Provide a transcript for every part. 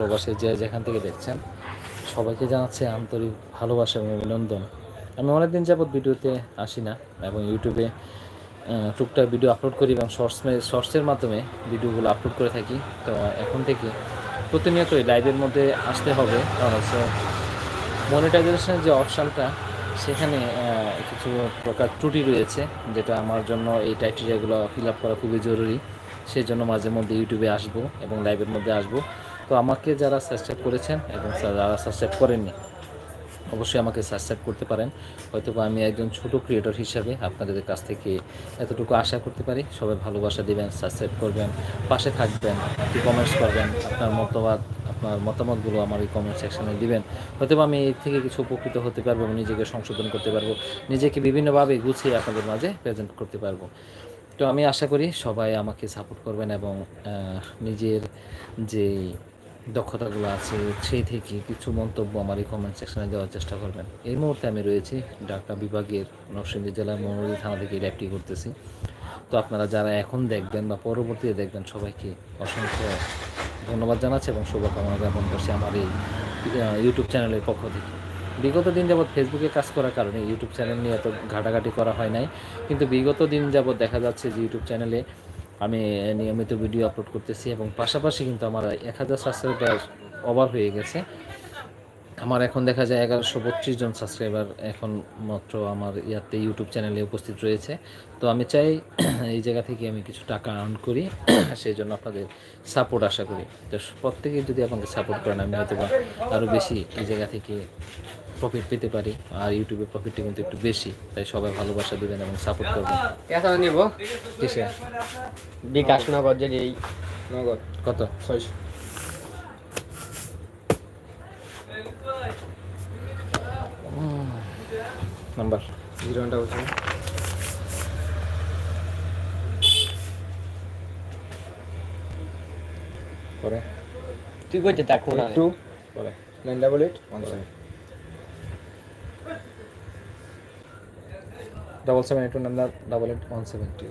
প্রবাসে যে যেখান থেকে দেখছেন, সবাইকে জানাচ্ছে আন্তরিক ভালোবাসা এবং অভিনন্দন। আমি অনেকদিন যাবৎ ভিডিওতে আসি না এবং ইউটিউবে টুকটাক ভিডিও আপলোড করি এবং শর্টস শর্টসের মাধ্যমে ভিডিওগুলো আপলোড করে থাকি। তো এখন থেকে প্রতিনিয়তই লাইভের মধ্যে আসতে হবে। কারণ হচ্ছে মনিটাইজেশনের যে অপশানটা, সেখানে কিছু প্রকার ত্রুটি রয়েছে, যেটা আমার জন্য এই টাইটেরিয়াগুলো ফিল আপ করা খুবই জরুরি। সেই জন্য মাঝে মধ্যে ইউটিউবে আসব এবং লাইভের মধ্যে আসব। তো আমাকে যারা সাবস্ক্রাইব করেছেন এবং যারা সাবস্ক্রাইব করেননি, অবশ্যই আমাকে সাবস্ক্রাইব করতে পারেন। হয়তো আমি একজন ছোট ক্রিয়েটর হিসাবে আপনাদের কাছ থেকে এতটুকু আশা করতে পারি। সবাই ভালোবাসা দেবেন, সাবস্ক্রাইব করবেন, পাশে থাকবেন কমেন্টস করবেন, আপনার মতবাদ আপনার মতামতগুলো আমার এই কমেন্ট সেকশনে দিবেন। হয়তো আমি এর থেকে কিছু উপকৃত হতে পারব নিজেকে সংশোধন করতে পারব, নিজেকে বিভিন্নভাবে গুছিয়ে আপনাদের মাঝে প্রেজেন্ট করতে পারব। তো আমি আশা করি সবাই আমাকে সাপোর্ট করবেন এবং নিজের যে দক্ষতাগুলো আছে সেই থেকে কিছু মন্তব্য আমার এই কমেন্ট সেকশনে দেওয়ার চেষ্টা করবেন। এই মুহূর্তে আমি রয়েছি ঢাকা বিভাগের নরসিংদী জেলার মনোরী থানা থেকে ল্যাবটি করতেছি। তো আপনারা যারা এখন দেখবেন বা পরবর্তীতে দেখবেন, সবাইকে অসংখ্য ধন্যবাদ জানাচ্ছি এবং শুভকামনা জ্ঞাপন করছি আমার এই ইউটিউব চ্যানেলের পক্ষ থেকে। বিগত দিন যাবৎ ফেসবুকে কাজ করার কারণে ইউটিউব চ্যানেল নিয়ে এত ঘাটাঘাটি করা হয় নাই। কিন্তু বিগত দিন যাবৎ দেখা যাচ্ছে যে ইউটিউব চ্যানেলে আমি নিয়মিত ভিডিও আপলোড করতেছি এবং পাশাপাশি কিন্তু আমার এক হাজার সাবস্ক্রাইবার ওভার হয়ে গেছে। আমার এখন দেখা যায় এগারোশো বত্রিশ জন সাবস্ক্রাইবার এখন মাত্র আমার ইয়াতে ইউটিউব চ্যানেলে উপস্থিত রয়েছে। তো আমি চাই এই জায়গা থেকে আমি কিছু টাকা আর্ন করি, সেই জন্য আপনাদের সাপোর্ট আশা করি। তো প্রত্যেকেই যদি আপনাকে সাপোর্ট করেন, আমি হয়তো আরও বেশি এই জায়গা থেকে প্রফিট পেতে পারি। আর ইউটিউবে প্রফিটটা কিন্তু একটু বেশি তাই সবাই ভালোবাসা দেবেন এবং সাপোর্ট করবেন। এত নিব। কিসে বিকাশ নগদ যদি এই নগদ। কত? ছয়শো। নাম্বার। জিরো ঘণ্টা বলছি। পরে। তুই কইতে থাক কোন টু। পরে। Nine double eight one seven. Double seven eight number double eight one seven two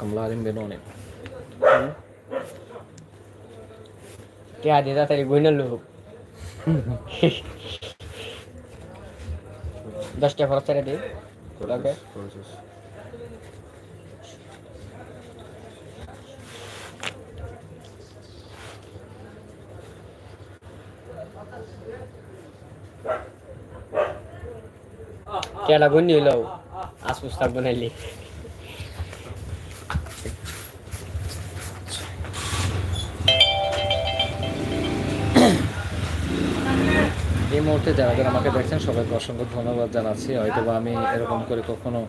Kamlarin Benone. কে আদি তাড়াতাড়ি বইনার লোক দশটা খরচ ছেড়ে দিই ওকে কেডা গুণ নিল আসপুস থাক বানাইলি এই মুহূর্তে যারা যারা আমাকে দেখছেন, সবাইকে অসংখ্য ধন্যবাদ জানাচ্ছি। হয়তো বা আমি এরকম করে কখনো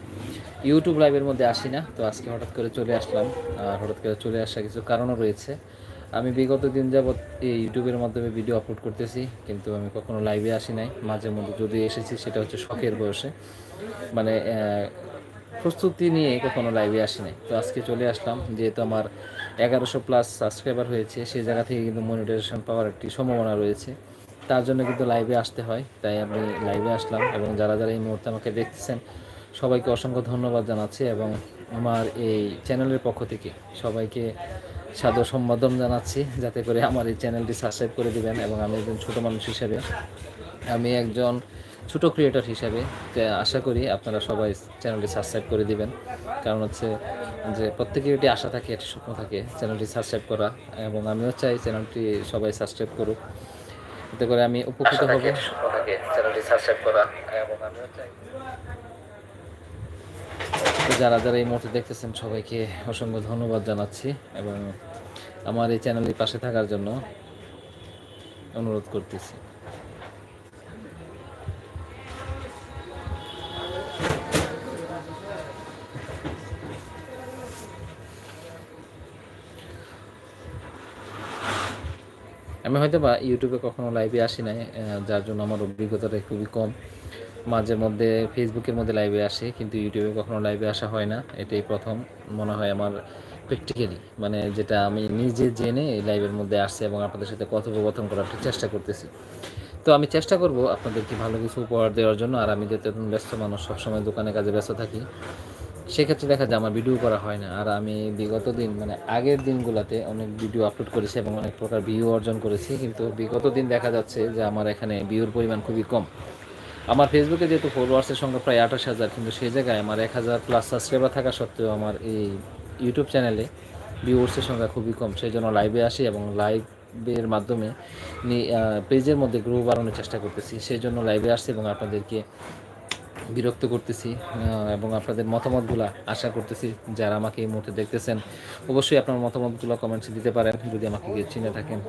ইউটিউব লাইভের মধ্যে আসি না, তো আজকে হঠাৎ করে চলে আসলাম। আর হঠাৎ করে চলে আসা কিছু কারণও রয়েছে। আমি বিগত দিন যাবৎ এই ইউটিউবের মাধ্যমে ভিডিও আপলোড করতেছি, কিন্তু আমি কখনো লাইভে আসি নাই। মাঝে মধ্যে যদি এসেছি, সেটা হচ্ছে শখের বয়সে। মানে প্রস্তুতি নিয়ে কখনো লাইভে আসি নাই। তো আজকে চলে আসলাম, যেহেতু আমার এগারোশো প্লাস সাবস্ক্রাইবার হয়েছে, সেই জায়গা থেকে কিন্তু মনিটাইজেশন পাওয়ার একটি সম্ভাবনা রয়েছে। তার জন্য কিন্তু লাইভে আসতে হয়, তাই আমি লাইভে আসলাম এবং যারা যারা এই মুহূর্তে আমাকে দেখতেছেন, সবাইকে অসংখ্য ধন্যবাদ জানাচ্ছি এবং আমার এই চ্যানেলের পক্ষ থেকে সবাইকে সাদর সম্বোধন জানাচ্ছি। যাতে করে আমার এই চ্যানেলটি সাবস্ক্রাইব করে দিবেন এবং আমি একজন ছোটো মানুষ হিসেবে আমি একজন ছোট ক্রিয়েটর হিসেবে যে আশা করি আপনারা সবাই চ্যানেলটি সাবস্ক্রাইব করে দিবেন। কারণ হচ্ছে যে প্রত্যেকের একটি আশা থাকে একটি স্বপ্ন থাকে চ্যানেলটি সাবস্ক্রাইব করা এবং আমিও চাই চ্যানেলটি সবাই সাবস্ক্রাইব করুক। এতে করে আমি উপকৃত হব। চ্যানেলটি সাবস্ক্রাইব করা এবং আমিও চাই। তো যারা যারা এই মুহূর্তে দেখতেছেন সবাইকে অসংখ্য ধন্যবাদ জানাচ্ছি এবং আমার এই চ্যানেলের পাশে থাকার জন্য অনুরোধ করতেছি। আমি হয়তো বা ইউটিউবে কখনো লাইভে আসি নাই যার জন্য আমার অভিজ্ঞতাটা খুবই কম। মাঝে মধ্যে ফেসবুকের মধ্যে লাইভে আসে, কিন্তু ইউটিউবে কখনো লাইভে আসা হয় না, এটাই প্রথম। মনে হয় আমার প্র্যাকটিক্যালি মানে যেটা আমি নিজে জেনে এই লাইভের মধ্যে আসছে এবং আপনাদের সাথে কথোপকথন করার চেষ্টা করতেছি। তো আমি চেষ্টা করব আপনাদেরকে ভালো কিছু উপহার দেওয়ার জন্য, আর আমি যেহেতু একজন ব্যস্ত মানুষ, সবসময় দোকানে কাজে ব্যস্ত থাকি, সেক্ষেত্রে দেখা যায় আমার ভিডিও করা হয় না। আর আমি বিগত দিন মানে আগের দিনগুলোতে অনেক ভিডিও আপলোড করেছি এবং অনেক প্রকার ভিউ অর্জন করেছি, কিন্তু বিগত দিন দেখা যাচ্ছে যে আমার এখানে ভিউর পরিমাণ খুবই কম। আমার ফেসবুকে যেহেতু ফলোয়ার্সের সংখ্যা প্রায় আঠাশ হাজার, কিন্তু সেই জায়গায় আমার এক হাজার প্লাস সাবস্ক্রাইবার থাকা সত্ত্বেও আমার এই ইউটিউব চ্যানেলে ভিউয়ার্সের সংখ্যা খুবই কম সেই জন্য লাইভে আসি এবং লাইভের মাধ্যমে পেজের মধ্যে গ্রো বাড়ানোর চেষ্টা করতেছি। সেই জন্য লাইভে আসছি এবং আপনাদেরকে বিরক্ত করতেছি এবং আপনাদের মতামতগুলো আশা করতেছি, যারা আমাকে এই মুহূর্তে দেখতেছেন, অবশ্যই আপনার মতামতগুলো কমেন্টসে দিতে পারেন, যদি আমাকে কেউ চিনে থাকেন।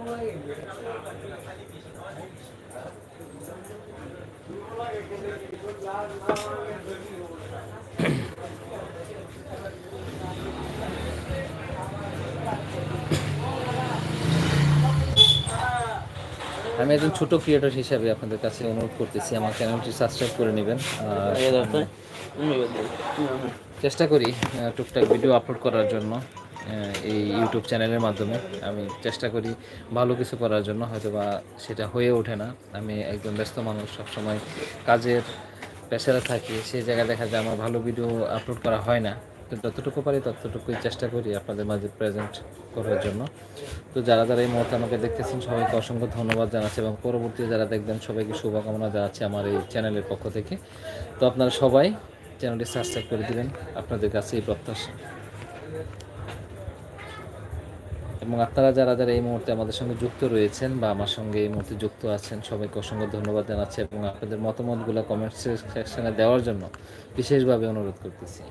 আমি একজন ছোট ক্রিয়েটর হিসাবে আপনাদের কাছে অনুরোধ করতেছি আমার চ্যানেলটি সাবস্ক্রাইব করে নেবেন। চেষ্টা করি টুকটাক ভিডিও আপলোড করার জন্য এই ইউটিউব চ্যানেলের মাধ্যমে। আমি চেষ্টা করি ভালো কিছু করার জন্য হয়তো বা সেটা হয়ে ওঠে না। আমি একজন ব্যস্ত মানুষ সবসময় কাজের পেশারে থাকি সেই জায়গায় দেখা যায় আমার ভালো ভিডিও আপলোড করা হয় না। যতটুকু পারি ততটুকুই চেষ্টা করি আপনাদের মাঝে প্রেজেন্ট করার জন্য। তো যারা যারা এই মুহূর্তে আমাকে দেখতেছেন, সবাইকে অসংখ্য ধন্যবাদ জানাচ্ছি এবং পরবর্তীতে যারা দেখবেন, সবাইকে শুভকামনা জানাচ্ছি আমার এই চ্যানেলের পক্ষ থেকে। তো আপনারা সবাই চ্যানেলটি সাবস্ক্রাইব করে দিবেন, আপনাদের কাছে এই প্রত্যাশা। এবং আপনারা যারা যারা এই মুহূর্তে আমাদের সঙ্গে যুক্ত রয়েছেন বা আমার সঙ্গে এই মুহূর্তে যুক্ত আছেন, সবাইকে অসংখ্য ধন্যবাদ জানাচ্ছি এবং আপনাদের মতামতগুলো কমেন্ট সেকশনে দেওয়ার জন্য বিশেষভাবে অনুরোধ করতেছি।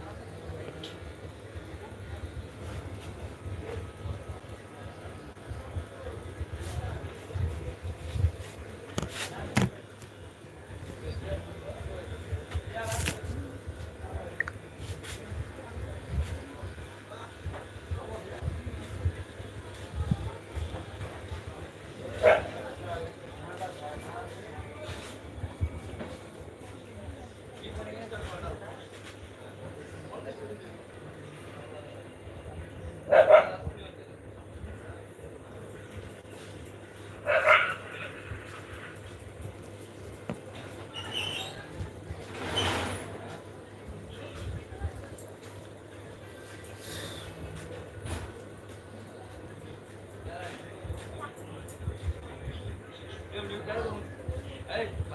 Hey.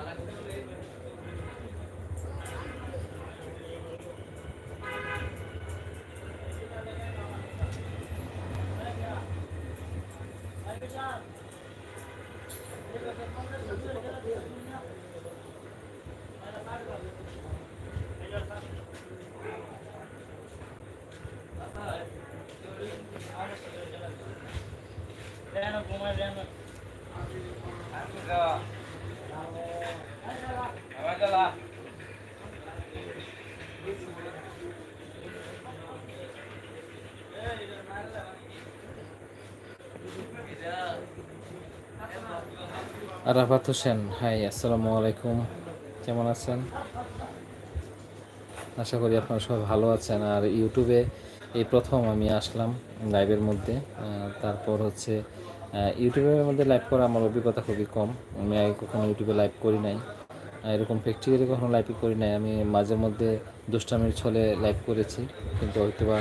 রাফাত হোসেন, হাই, আসসালামু আলাইকুম। কেমন আছেন? আশা করি আপনারা সবাই ভালো আছেন। আর ইউটিউবে এই প্রথম আমি আসলাম লাইভের মধ্যে। তারপর হচ্ছে ইউটিউবের মধ্যে লাইভ করা আমার অভিজ্ঞতা খুবই কম। আমি আগে কখনো ইউটিউবে লাইভ করি নাই। এরকম প্র্যাকটিক্যালি কখনো লাইভ করি নাই। আমি মাঝে মধ্যে দুষ্টামির ছলে লাইভ করেছি, কিন্তু হয়তো বা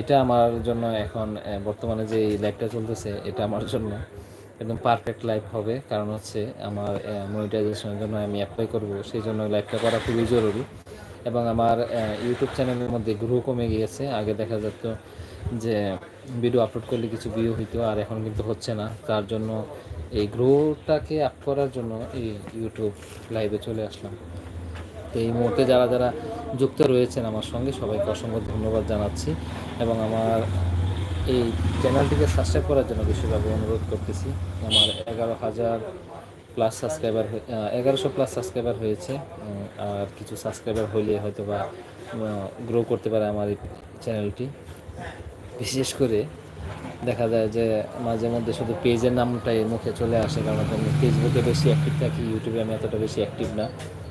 এটা আমার জন্য এখন বর্তমানে যে এই লাইভটা চলতেছে, এটা আমার জন্য একদম পারফেক্ট লাইভ হবে। কারণ হচ্ছে আমার মনিটাইজেশনের জন্য আমি অ্যাপ্লাই করব, সেই জন্য লাইভটা করা খুবই জরুরি। এবং আমার ইউটিউব চ্যানেলের মধ্যে গ্রো কমে গিয়েছে। আগে দেখা যেত যে ভিডিও আপলোড করলে কিছু ভিউ হইতো আর এখন কিন্তু হচ্ছে না। তার জন্য এই গ্রোটাকে আপ করার জন্য এই ইউটিউব লাইভে চলে আসলাম। তো এই মুহূর্তে যারা যারা যুক্ত রয়েছেন, আমার সঙ্গে সবাইকে অসংখ্য ধন্যবাদ জানাচ্ছি এবং আমার এই চ্যানেলটিকে সাবস্ক্রাইব করার জন্য বিশেষভাবে অনুরোধ করতেছি। আমার এগারো হাজার প্লাস সাবস্ক্রাইবার এগারোশো প্লাস সাবস্ক্রাইবার হয়েছে আর কিছু সাবস্ক্রাইবার হইলে হয়তো বা গ্রো করতে পারে আমার এই চ্যানেলটি বিশেষ করে দেখা যায় যে মাঝে মধ্যে শুধু পেজের নামটাই মুখে চলে আসে, কারণ আমি ফেসবুকে বেশি অ্যাক্টিভ থাকি ইউটিউবে আমি এতটা বেশি অ্যাক্টিভ না।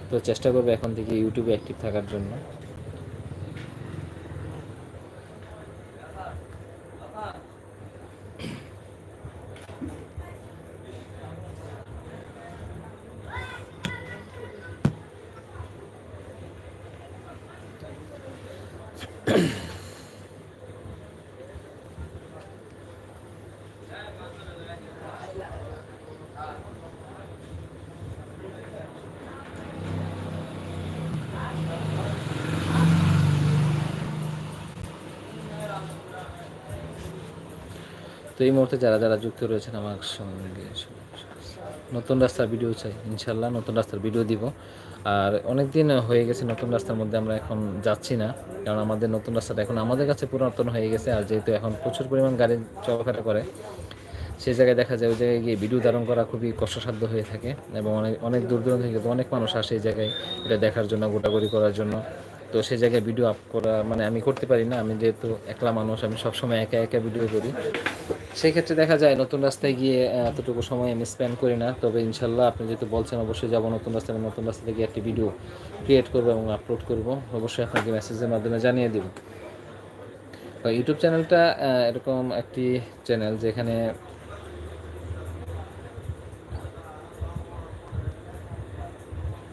তো চেষ্টা করব এখন থেকে ইউটিউবে অ্যাক্টিভ থাকার জন্য। তো এই মুহূর্তে যারা যারা যুক্ত রয়েছেন আমার সঙ্গে, নতুন রাস্তার ভিডিও চাই ইনশাল্লাহ নতুন রাস্তার ভিডিও দিব। আর অনেক দিন হয়ে গেছে নতুন রাস্তার মধ্যে আমরা এখন যাচ্ছি না, কারণ আমাদের নতুন রাস্তাটা এখন আমাদের কাছে পুরাতন হয়ে গেছে, আর যেহেতু এখন প্রচুর পরিমাণ গাড়ি চলাফেরা করে, সেই জায়গায় দেখা যায় ওই জায়গায় গিয়ে ভিডিও ধারণ করা খুবই কষ্টসাধ্য হয়ে থাকে এবং অনেক অনেক দূর দূরান্ত থেকে অনেক মানুষ আসে এই জায়গায় এটা দেখার জন্য গোটাগুড়ি করার জন্য। তো সেই জায়গায় ভিডিও আপ করা মানে আমি করতে পারি না, আমি যেহেতু একলা মানুষ, আমি সবসময় একা একা ভিডিও করি। সেই ক্ষেত্রে দেখা যায় নতুন রাস্তায় গিয়ে এতটুকু সময় আমি স্পেন্ড করি না। তবে ইনশাল্লাহ আপনি যেহেতু বলছেন, অবশ্যই যাব নতুন রাস্তায় নতুন রাস্তা গিয়ে একটি ভিডিও ক্রিয়েট করব এবং আপলোড করব। অবশ্যই আপনাকে মেসেজের মাধ্যমে জানিয়ে দেব। ইউটিউব চ্যানেলটা এরকম একটি চ্যানেল যেখানে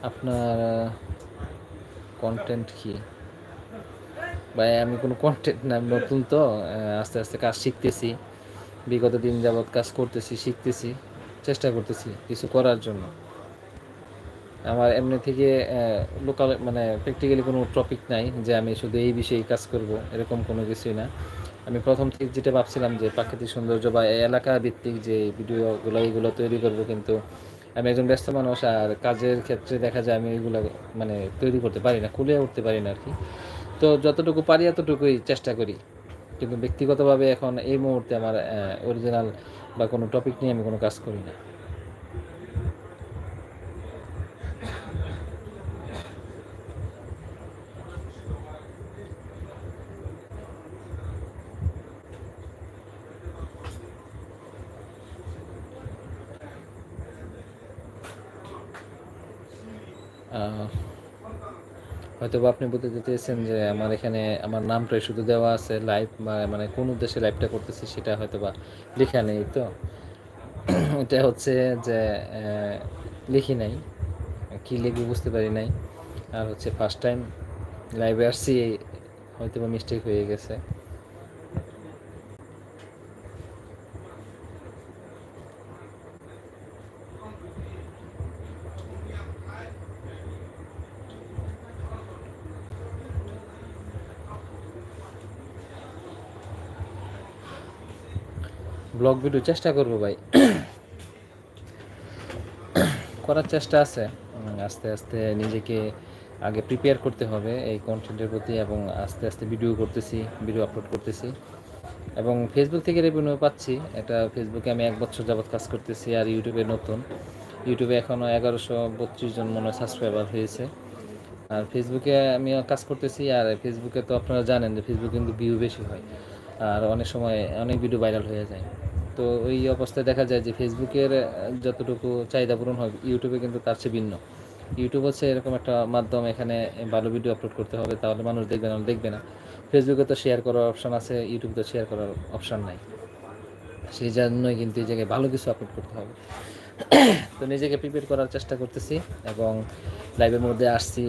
আপনার কন্টেন্ট কি? ভাই, আমি কোনো কন্টেন্ট না নতুন তো আস্তে আস্তে কাজ শিখতেছি। বিগত দিন যাবৎ কাজ করতেছি, শিখতেছি, চেষ্টা করতেছি কিছু করার জন্য। আমার এমনি থেকে লোকাল মানে প্র্যাকটিক্যালি কোনো টপিক নাই যে আমি শুধু এই বিষয়ে কাজ করব, এরকম কোনো কিছুই না। আমি প্রথম থেকে যেটা ভাবছিলাম যে প্রাকৃতিক সৌন্দর্য বা এলাকা ভিত্তিক যে ভিডিওগুলো, এইগুলো তৈরি করব কিন্তু আমি একজন ব্যস্ত মানুষ আর কাজের ক্ষেত্রে দেখা যায় আমি এগুলো মানে তৈরি করতে পারি না, খুলে উঠতে পারি না আর কি। তো যতটুকু পারি এতটুকুই চেষ্টা করি। কিন্তু ব্যক্তিগতভাবে এখন এই মুহূর্তে আমার অরিজিনাল বা কোনো টপিক নিয়ে আমি কোনো কাজ করি না। আহ, হয়তো আপনি বলতে চেয়েছেন যে আমার এখানে আমার নামটাই শুধু দেওয়া আছে লাইভ মানে কোন উদ্দেশ্যে লাইভটা করতেছি সেটা হয়তো বা লেখা নেই তো। এটা হচ্ছে যে লিখি নাই, কি লিখব বুঝতে পারি নাই। আর হচ্ছে ফার্স্ট টাইম লাইভে আসছি হয়তো বা মিস্টেক হয়ে গেছে। ব্লগ ভিডিও চেষ্টা করব ভাই। করার চেষ্টা আছে। আস্তে আস্তে নিজেকে আগে প্রিপেয়ার করতে হবে এই কন্টেন্টের প্রতি এবং আস্তে আস্তে ভিডিও করতেছি ভিডিও আপলোড করতেছি। এবং ফেসবুক থেকে রেভিনিউ পাচ্ছি। এটা ফেসবুকে আমি এক বছর যাবৎ কাজ করতেছি আর ইউটিউবে নতুন। ইউটিউবে এখনও এগারোশো বত্রিশ জন মনে হয় সাবস্ক্রাইবার হয়েছে। আর ফেসবুকে আমি কাজ করতেছি আর ফেসবুকে তো আপনারা জানেন যে ফেসবুক কিন্তু ভিউ বেশি হয়। আর অনেক সময় অনেক ভিডিও ভাইরাল হয়ে যায়। তো ওই অবস্থায় দেখা যায় যে ফেসবুকের যতটুকু চাহিদা পূরণ হয় ইউটিউবে কিন্তু তার চেয়ে ভিন্ন। ইউটিউব হচ্ছে এরকম একটা মাধ্যম, এখানে ভালো ভিডিও আপলোড করতে হবে, তাহলে মানুষ দেখবে, না দেখবে না। ফেসবুকে তো শেয়ার করার অপশন আছে ইউটিউবে তো শেয়ার করার অপশান নাই। সেই জন্যই কিন্তু এই জায়গায় ভালো কিছু আপলোড করতে হবে। তো নিজেকে প্রিপেয়ার করার চেষ্টা করতেছি এবং লাইভের মধ্যে আসছি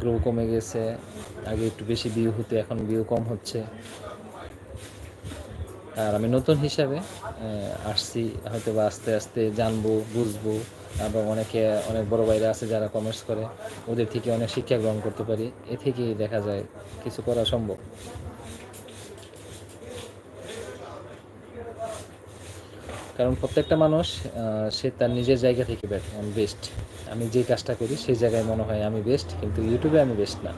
গ্রো কমে গেছে। আগে একটু বেশি ভিউ হতো, এখন ভিউ কম হচ্ছে। আর আমি নতুন হিসাবে আসছি হয়তো বা আস্তে আস্তে জানব, বুঝব। এবং অনেকে, অনেক বড় বাইরে আছে যারা কমার্স করে, ওদের থেকে অনেক শিক্ষা গ্রহণ করতে পারি। এ থেকেই দেখা যায় কিছু করা সম্ভব। কারণ প্রত্যেকটা মানুষ সে তার নিজের জায়গা থেকে বেস্ট আমি যে কাজটা করি সেই জায়গায় মনে হয় আমি বেস্ট কিন্তু ইউটিউবে আমি বেস্ট না।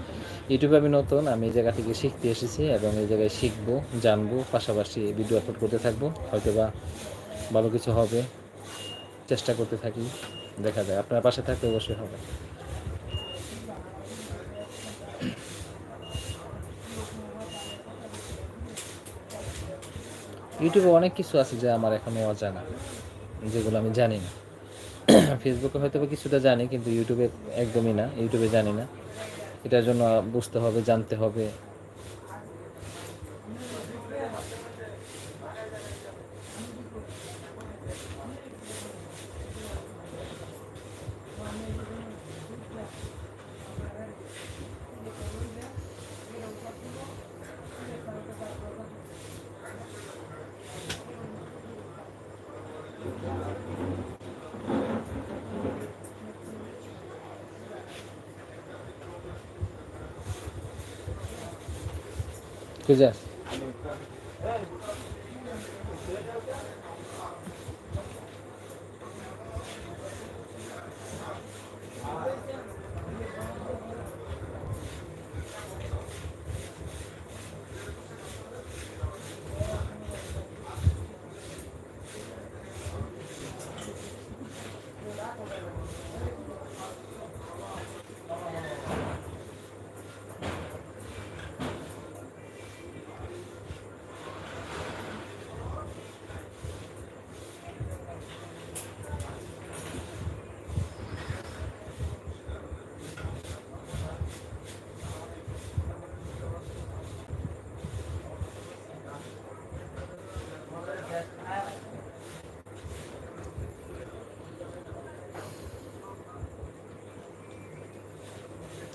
ইউটিউবে আমি নতুন, আমি এই জায়গা থেকে শিখতে এসেছি এবং এই জায়গায় শিখব, জানব, পাশাপাশি ভিডিও আপলোড করতে থাকব। হয়তো বা ভালো কিছু হবে, চেষ্টা করতে থাকি, দেখা যায় আপনার পাশে থাকতে অবশ্যই হবে। ইউটিউবে অনেক কিছু আছে যা আমার এখনও অজানা, যেগুলো আমি জানি না। ফেসবুকে হয়তো কিছুটা জানি, কিন্তু ইউটিউবে একদমই না ইউটিউবে জানি না। এটার জন্য বুঝতে হবে, জানতে হবে। Pois é.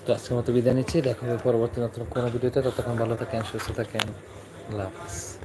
তো আজকের মতো বিদায় নিচ্ছি। দেখা হবে পরবর্তী নতুন কোনো ভিডিওতে। ততক্ষণ ভালো থাকেন, সুস্থ থাকেন। আল্লাহ হাফিজ।